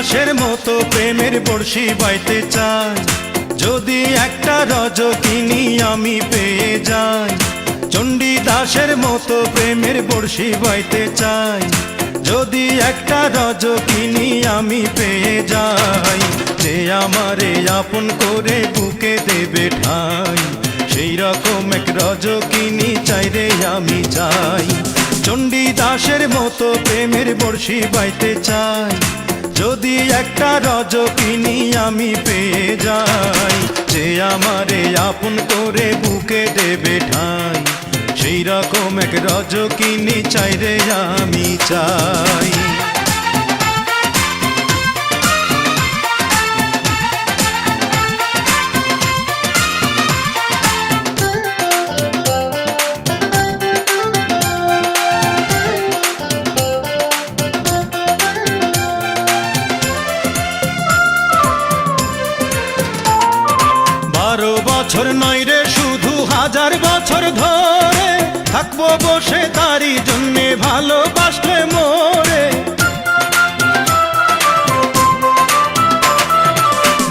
দাসের মতো প্রেমের বড়শি বাইতে চাই। যদি একটা রজকিনী আমি পেয়ে যাই, চণ্ডী দাসের মতো প্রেমের বড়শি বাইতে চাই। যদি একটা রজকিনী আমি পেয়ে যাই, যে আমারে আপন করে বুকে দেবে ঠাই। সেই রকম এক রজকিনী চাই রে আমি চাই। চণ্ডী দাসের মতো প্রেমের বড়শি বাইতে চাই। যদি একটা রজকিনী আমি পেয়ে যাই, যে আমারে আপন করে বুকে দেবে ঠাই, সেই রকম এক রজকিনী চাই রে আমি চাই। বছর নয় রে, শুধু হাজার বছর ধরে থাকব বসে, তারই জন্যে ভালোবাসলে মোরে।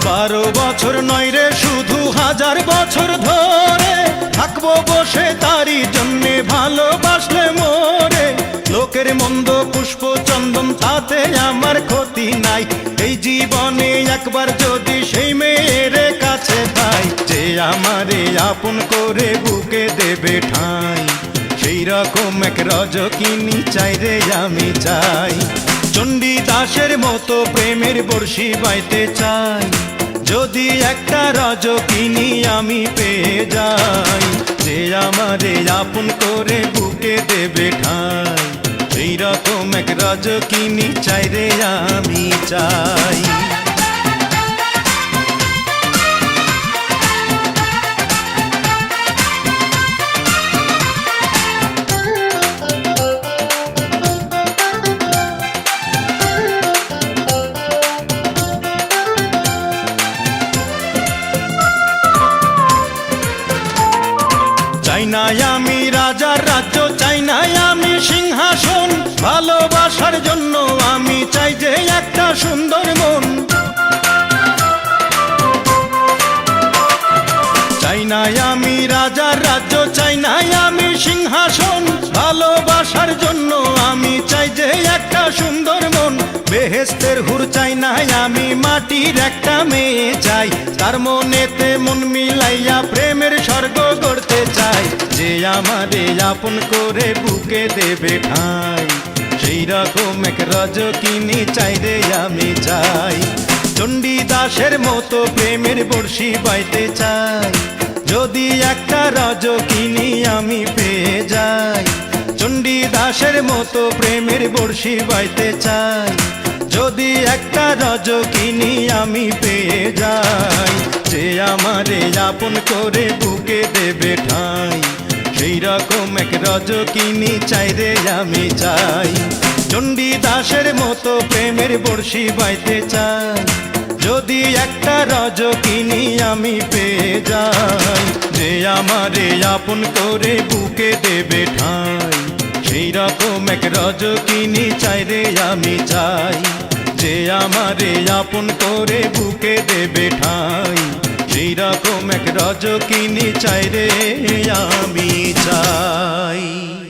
বারো বছর নয় রে, শুধু হাজার বছর ধরে থাকব বসে, তারই জন্যে ভালোবাসলে মোরে। লোকের মন্দ পুষ্প চন্দন, তাতে আমার ক্ষতি নাই। এই জীবনে একবার যদি সেই মেয়ের আমারে আপন করে বুকে দেবে ঠাই। সেই রকম এক রজকিনী চাই রে আমি চাই। চণ্ডী দাসের মতো প্রেমের বর্ষি বাইতে চাই। যদি একটা রজকিনী আমি পেয়ে যাই যে আমারে আপন করে বুকে দেবে ঠাই। সেই রকম এক রজকিনী চাই রে আমি চাই। চাই না আমি রাজার রাজ্য চাই না আমি সিংহাসন। ভালোবাসার জন্য আমি চাই যে একটা সুন্দর মন। চাই না আমি রাজার রাজ্য চাই না আমি সিংহাসন। ভালোবাসার জন্য আমি চাই যে একটা সুন্দর মন। বেহেস্তের হুর চাই না আমি মাটির একটা মেয়ে চাই। তার মনেতে মন মিলাইয়া প্রেমের স্বর্গ আমারে আপন করে বুকে দেবে ঠাই। সেই রকম এক রজকিনী চাই রে আমি চাই। চণ্ডী দাসের মতো প্রেমের বড়শি বাইতে চাই। যদি একটা রজকিনী আমি পেয়ে যাই, চণ্ডী দাসের মতো প্রেমের বড়শি বাইতে চাই। যদি একটা রজকিনী আমি পেয়ে যাই, যে আমারে আপন করে বুকে দেবে ঠাই। সেই রকম এক রজকিনী চাই রে আমি চাই। চণ্ডী দাসের মতো প্রেমের বড়শি বাইতে চাই। যদি একটা রজকিনী আমি পেয়ে যাই, যে আমারে আপন করে বুকে দেবে ঠাই। সেই রকম এক রজকিনী চাই রে আমি চাই, যে আমারে আপন করে বুকে দেবে ঠাই। সেই এক এক রজকিনী চাই রে আমি চাই।